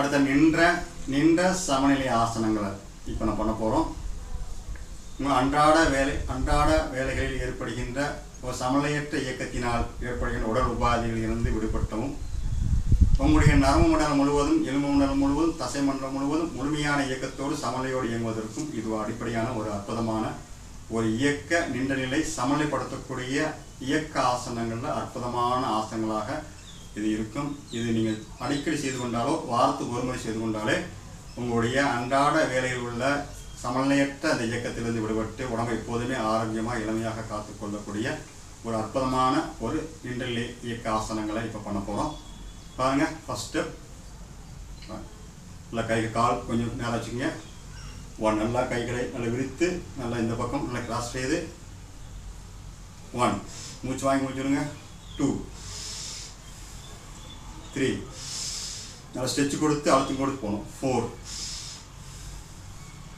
அடுத்த நின்ற நின்ற சமநிலை ஆசனங்களை இப்போ நான் பண்ண போகிறோம் உங்கள் அன்றாட வேலை அன்றாட வேலைகளில் ஏற்படுகின்ற ஒரு சமநிலையற்ற இயக்கத்தினால் ஏற்படுகின்ற உடல் உபாதைகளில் இருந்து விடுபட்டவும் உங்களுடைய நரம்பு மண்டலம் முழுவதும் எலும்பு மண்டலம் முழுவதும் தசை மண்டலம் முழுவதும் முழுமையான இயக்கத்தோடு சமநிலையோடு இயங்குவதற்கும் இது அடிப்படையான ஒரு அற்புதமான ஒரு இயக்க நின்ற நிலை சமநிலைப்படுத்தக்கூடிய இயக்க ஆசனங்களில் அற்புதமான ஆசனங்களாக இது இருக்கும். இது நீங்கள் அடிக்கடி செய்து கொண்டாலோ வாரத்துக்கு ஒரு முறை செய்து கொண்டாலே உங்களுடைய அன்றாட வேலையில் உள்ள சமநிலையற்ற அந்த இயக்கத்திலிருந்து விடுபட்டு உடம்பை எப்போதுமே ஆரோக்கியமாக இளமையாக காத்துக்கொள்ளக்கூடிய ஒரு அற்புதமான ஒரு நின்றலி இயக்க ஆசனங்களை இப்போ பண்ண போகிறோம் பாருங்க ஃபஸ்ட்டு நல்லா கை கால் கொஞ்சம் நேரம் வச்சுக்கோங்க. ஒன் நல்லா கைகளை நல்லா விரித்து நல்லா இந்த பக்கம் நல்லா கிராஸ் செய்து. ஒன் மூச்சு வாங்கி முடிச்சுடுங்க டூ த்ரீ நல்லா ஸ்டெச்சு கொடுத்து அழுத்தம் கொடுத்து போகணும் ஃபோர்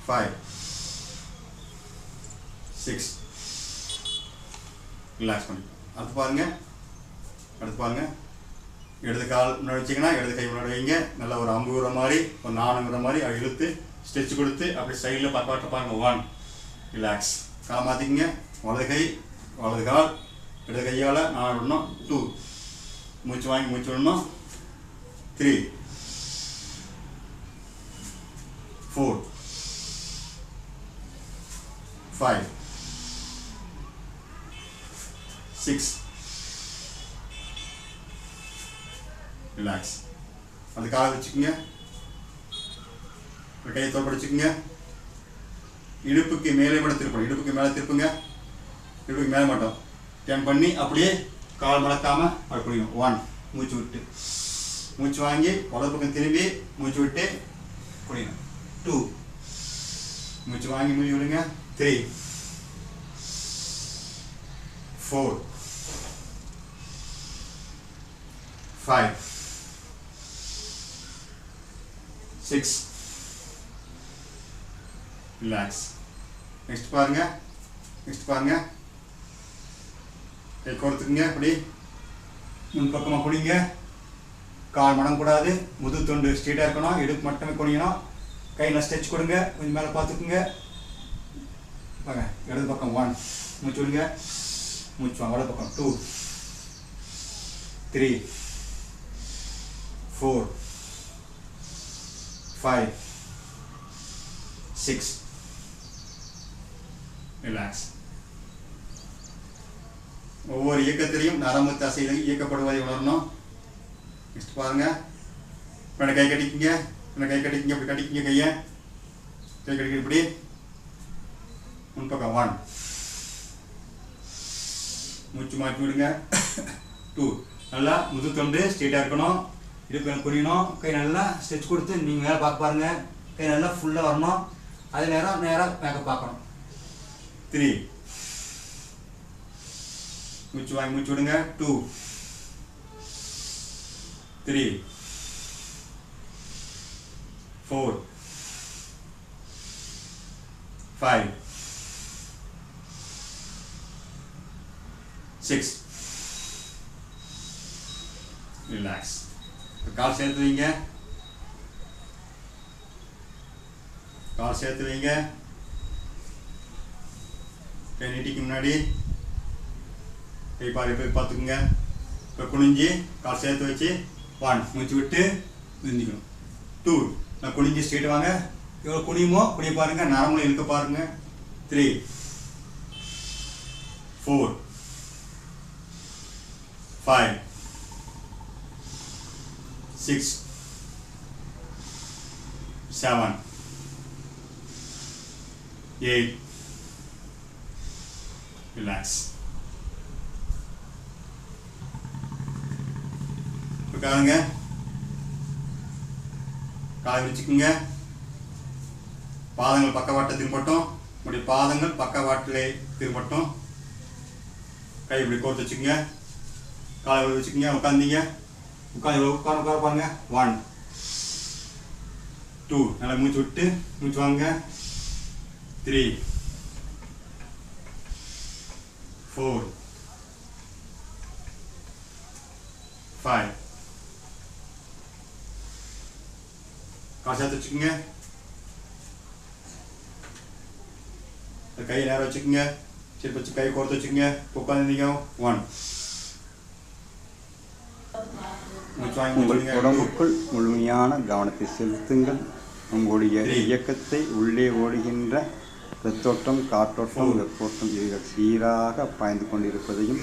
ஃபைவ் சிக்ஸ் ரிலாக்ஸ் பண்ணி அடுத்து பாருங்க அடுத்து பாருங்க இடது கால் முன்னாடி வச்சிங்கன்னா இடது கை முன்னாடி வைங்க நல்லா ஒரு அம்புகிற மாதிரி ஒரு நானுங்கிற மாதிரி அதை இழுத்து ஸ்டெச் கொடுத்து அப்படி சைடில் பக்கவாட்ட பாருங்க ஒன் ரிலாக்ஸ் காலை மாற்றிக்கிங்க வலது கை வலது கால் இடது கையால் நான் விடணும் டூ மூச்சு வாங்கி மூச்சு விடணும் three four five six relax அந்த காலை வச்சுக்கோங்க. கையை தோல் இடுப்புக்கு மேலே மட்டும் திருப்பணும். இடுப்புக்கு மேலே திருப்புங்க. இடுப்புக்கு மேலே மட்டும். டென் பண்ணி அப்படியே கால் மறக்காமல் அப்படி குடிக்கணும் ஒன் மூச்சு விட்டு. மூச்சு வாங்கி வலது பக்கம் திரும்பி மூச்சு விட்டு குடிக்கணும் டூ மூச்சு வாங்கி மூச்சு விடுங்க. Three four five six relax next பாருங்க. நெக்ஸ்ட் பாருங்க. கை கொடுத்துக்குங்க அப்படி. முன் பக்கமாக குடிங்க கால் மடங்கக்கூடாது முது தொண்டு ஸ்ட்ரெயிட்டாக இருக்கணும் இடுப்பு மட்டுமே குனியணும். கையில் ஸ்ட்ரெச் கொடுங்க கொஞ்சம் மேலே பார்த்துக்குங்க. வாங்க இடது பக்கம் ஒன் மூச்சு விடுங்க. மூச்சு வாங்க வலது பக்கம் two three four five six relax ஒவ்வொரு இயக்கத்திலையும் நரம்பு தசையிலையும் இயக்கப்படுவதை உணரணும். நெக்ஸ்ட் பாருங்க பின்னாடி கை கட்டிக்கிங்க பின்னாடி கை கட்டிக்கிங்க இப்படி கட்டிக்கிங்க கையை கை கட்டிக்க இப்படி முன்பக்கம் ஒன் மூச்சு மாற்றி விடுங்க டூ நல்லா முது ஸ்ட்ரெயிட்டாக இருக்கணும் இடுப்பு குனியணும் கை நல்லா ஸ்ட்ரெச் கொடுத்து நீங்கள் மேலே பார்க்க பாருங்க கை நல்லா ஃபுல்லாக வரணும் அதே நேரம் நேராக மேக்கப் பார்க்கணும் த்ரீ மூச்சு வாங்கி மூச்சு விடுங்க two three four five six relax கால் சேர்த்து வைங்க. கால் சேர்த்து வைங்க. டென் நீட்டிக்கு முன்னாடி. கை பாரு போய் பார்த்துக்குங்க. இப்போ குனிஞ்சு கால் சேர்த்து வச்சு ஒன் மூச்சு விட்டு நிந்திக்கணும் டூ நான் குனிஞ்சு ஸ்ட்ரெயிட் வாங்க. எவ்வளோ குனியுமோ குனிய பாருங்கள் நார்மலாக இழுக்க பாருங்கள் three four five six seven eight relax உட்காருங்க. காலை விரிச்சுக்குங்க. பாதங்கள் பக்கவாட்டை திரும்பட்டும். உங்களுடைய பாதங்கள் பக்கவாட்டிலே திரும்பட்டும். கை இப்படி கோர்த்து வச்சுக்கோங்க. காலை இப்படி வச்சுக்கோங்க உட்காந்தீங்க உட்காந்து உட்கார உட்கார பாருங்க. ஒன் டூ நல்லா மூச்சு விட்டு மூச்சு வாங்க. த்ரீ ஃபோர் ஃபைவ் கால் சேர்த்து வச்சுக்கோங்க கையை நேரம் வச்சுக்கோங்க சரி வச்சு கை கோர்த்து வச்சுக்கோங்க உட்காந்துருந்தீங்க ஒன். உடம்புக்குள் முழுமையான கவனத்தை செலுத்துங்கள் உங்களுடைய. இயக்கத்தை உள்ளே ஓடுகின்ற ரத்தோட்டம் காற்றோட்டம். வெப்போட்டம் இவைகள் சீராக பாய்ந்து கொண்டிருப்பதையும்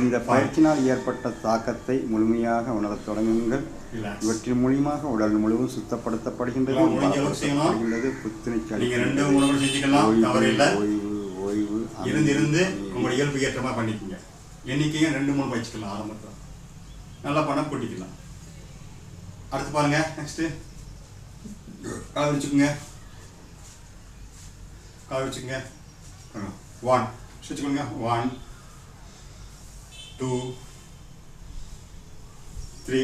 இந்த பயிற்சியினால் ஏற்பட்ட தாக்கத்தை முழுமையாக உணரத் தொடங்குங்கள். இவற்றின் மூலியமாக உடல் முழுவதும் சுத்தப்படுத்தப்படுகின்றது. பலப்படுத்தப்படுகின்றது புத்துணர்ச்சி ஓய்வு, ஓய்வு இருந்து இருந்து இயல்பு ஏற்றமா பண்ணிக்கோங்க. எண்ணிக்கையும் ரெண்டு மூணு வச்சுக்கலாம் ஆரம்பத்தில் நல்லா பண்ண கூட்டிக்கலாம். அடுத்து பாருங்க நெக்ஸ்ட் கால் வச்சுக்கோங்க. கால் வச்சுக்கோங்க. ஒன் வச்சுக்கோங்க ஒன் டூ த்ரீ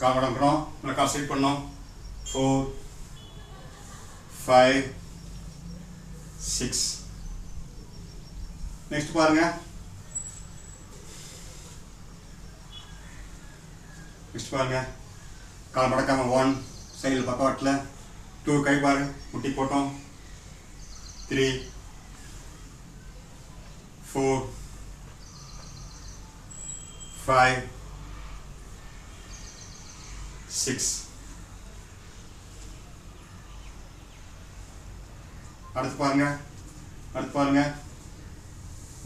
கால் மடக்கணும் நல்லா கால் பண்ணோம் ஃபோர் ஃபைவ் சிக்ஸ் நெக்ஸ்ட் பாருங்க. நெக்ஸ்ட் பாருங்க. கால் மடக்காம ஒன் சைடில் பக்கவாட்டில் டூ கை பாரு. முட்டி போட்டோம். த்ரீ ஃபோர் ஃபைவ் சிக்ஸ் அடுத்து பாருங்க அடுத்து பாருங்க.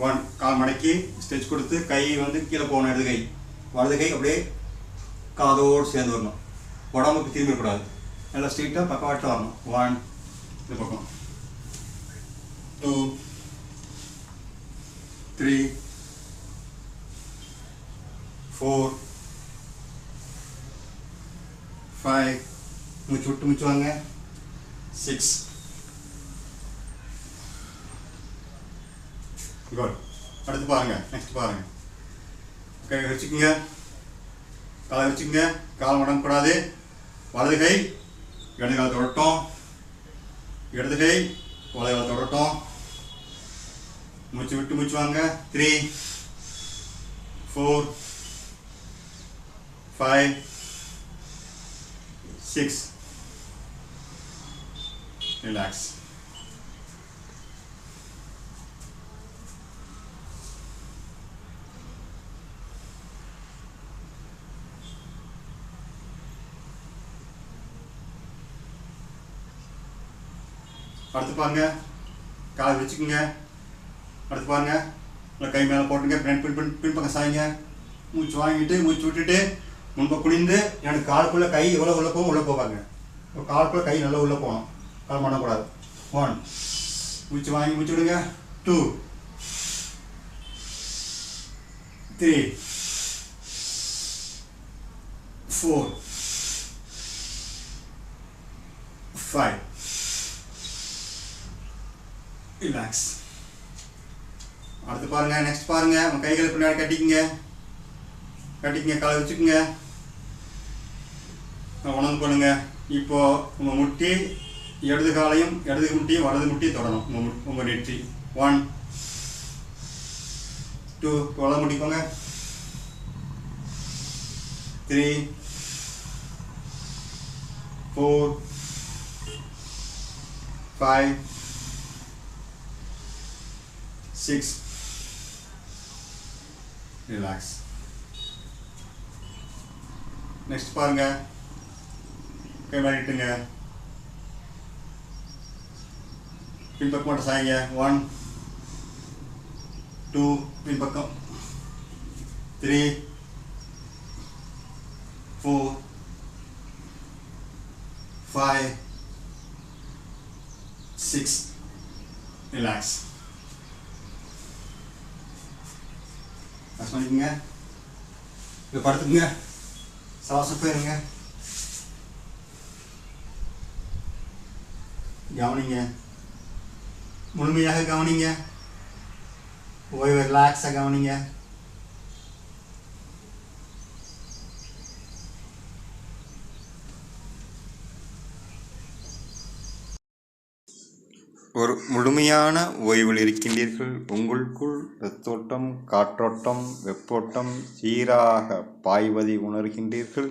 ஒன் கால் மடக்கி ஸ்டெச் கொடுத்து கை வந்து கீழே போகணும் இடது கை. வலது கை அப்படியே காதோடு சேர்ந்து வரணும். உடம்புக்கு திரும்பிடக்கூடாது நல்லா ஸ்ட்ரீட்டாக பக்கவாட்டில் வரணும். ஒன் இந்த பக்கம். டூ த்ரீ ஃபோர் ஃபைவ் மூச்சு விட்டு மூச்சு வாங்க. சிக்ஸ் குட் அடுத்து பாருங்க நெக்ஸ்ட் பாருங்க. கை வச்சுக்கோங்க. காலை வச்சுக்கோங்க. கால் மடங்கக்கூடாது. வலது கை இடது காலை தொடட்டும். இடது கை வலது காலை தொடட்டும். மூச்சு விட்டு மூச்சு வாங்க. Three four five six relax அடுத்து பாருங்க கால் வச்சுக்கோங்க அடுத்து பாருங்க உள்ள கை மேலே போட்டுங்க பின் பின் பின் பின்பக்கம் சாய்ங்க மூச்சு வாங்கிட்டு மூச்சு விட்டுட்டு முன்ப குனிந்து எனக்கு காலுக்குள்ளே கை எவ்வளோ உள்ள போகும் உள்ளே போவாங்க. இப்போ காலுக்குள்ள கை நல்லா உள்ளே போகணும். கால் பண்ணக்கூடாது ஒன் மூச்சு வாங்கி மூச்சு விடுங்க. Two three four five relax அடுத்து பாருங்க. நெக்ஸ்ட் பாருங்க. உங்க கைகளை பின்னாடி கட்டிக்கங்க. கட்டிக்கங்க காலை வச்சுக்கோங்க. உணவு பண்ணுங்க. இப்போ உங்கள் முட்டி இடது காலையும் இடது முட்டியும் வலது முட்டியும் தொடணும். உங்கள் உங்கள் நெற்றி. ஒன் டூ வலது முட்டிக்கோங்க three four five six relax next பாருங்க. கை மாறிட்டுங்க. பின்பக்கம் மட்டும் சாய்ங்க. ஒன் டூ பின்பக்கம். Three four five six relax பண்ணிக்கோங்க. இப்போ படுத்துக்குங்க. சுவாசம் போயிருங்க கவனிங்க. முழுமையாக கவனிங்க. ஓய்வு ரிலாக்ஸாக கவனிங்க. ஒரு முழுமையான ஓய்வில் இருக்கின்றீர்கள். உங்களுக்குள் ரத்தோட்டம் காற்றோட்டம் வெப்போட்டம் சீராக பாய்வதை உணர்கின்றீர்கள்.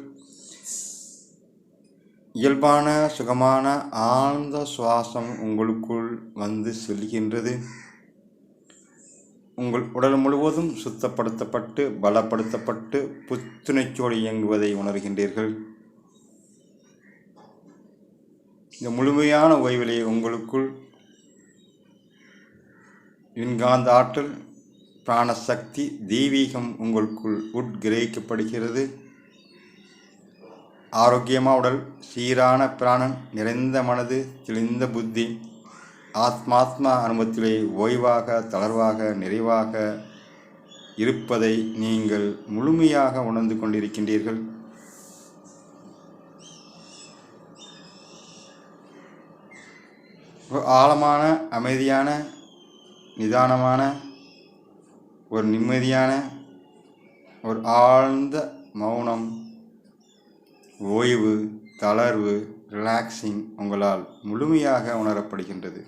இயல்பான சுகமான ஆழ்ந்த சுவாசம் உங்களுக்குள் வந்து செல்கின்றது. உங்கள் உடல் முழுவதும் சுத்தப்படுத்தப்பட்டு பலப்படுத்தப்பட்டு புத்துணர்ச்சியோடு இயங்குவதை உணர்கின்றீர்கள். இந்த முழுமையான ஓய்விலே உங்களுக்குள் விண்காந்த ஆற்றல் பிராணசக்தி தெய்வீகம் உங்களுக்குள் உட்கிரகிக்கப்படுகிறது. ஆரோக்கியமாக உடல் சீரான பிராணன் நிறைந்த மனது தெளிந்த புத்தி ஆத்மாத்மா அனுபவத்திலே ஓய்வாக தளர்வாக நிறைவாக இருப்பதை நீங்கள் முழுமையாக உணர்ந்து கொண்டிருக்கின்றீர்கள். ஆழமான அமைதியான நிதானமான ஒரு நிம்மதியான ஒரு ஆழ்ந்த மௌனம் ஓய்வு தளர்வு ரிலாக்ஸிங் உங்களால் முழுமையாக உணரப்படுகின்றது.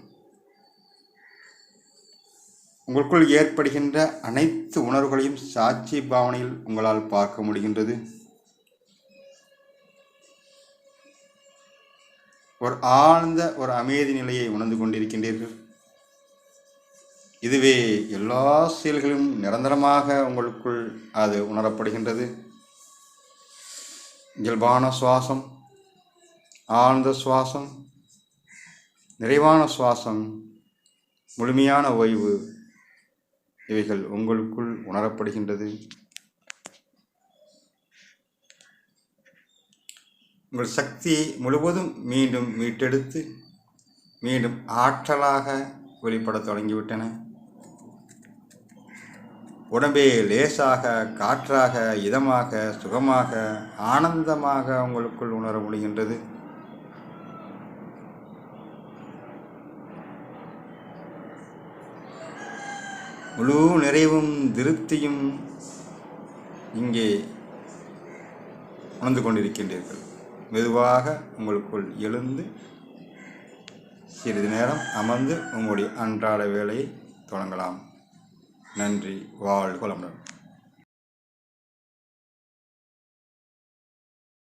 உங்களுக்குள் ஏற்படுகின்ற அனைத்து உணர்வுகளையும் சாட்சி பாவனையில் உங்களால் பார்க்க முடிகின்றது. ஒரு ஆழ்ந்த ஒரு அமைதி நிலையை உணர்ந்து கொண்டிருக்கின்றீர்கள். இதுவே எல்லா செயல்களும் நிரந்தரமாக உங்களுக்குள் அது உணரப்படுகின்றது. இயல்பான சுவாசம் ஆழ்ந்த சுவாசம் நிறைவான சுவாசம் முழுமையான ஓய்வு இவைகள் உங்களுக்குள் உணரப்படுகின்றது. உங்கள் சக்தியை முழுவதும் மீண்டும் மீட்டெடுத்து மீண்டும் ஆற்றலாக வெளிப்படத் தொடங்கிவிட்டன. உடம்பே லேசாக காற்றாக இதமாக சுகமாக ஆனந்தமாக உங்களுக்குள் உணர முடிகின்றது. முழு நிறைவும் திருப்தியும் இங்கே உணர்ந்து கொண்டிருக்கின்றீர்கள். மெதுவாக உங்களுக்குள் எழுந்து சிறிது நேரம் அமர்ந்து உங்களுடைய அன்றாட வேலையை தொடங்கலாம். நன்றி. வாழ்க வளமுடன்.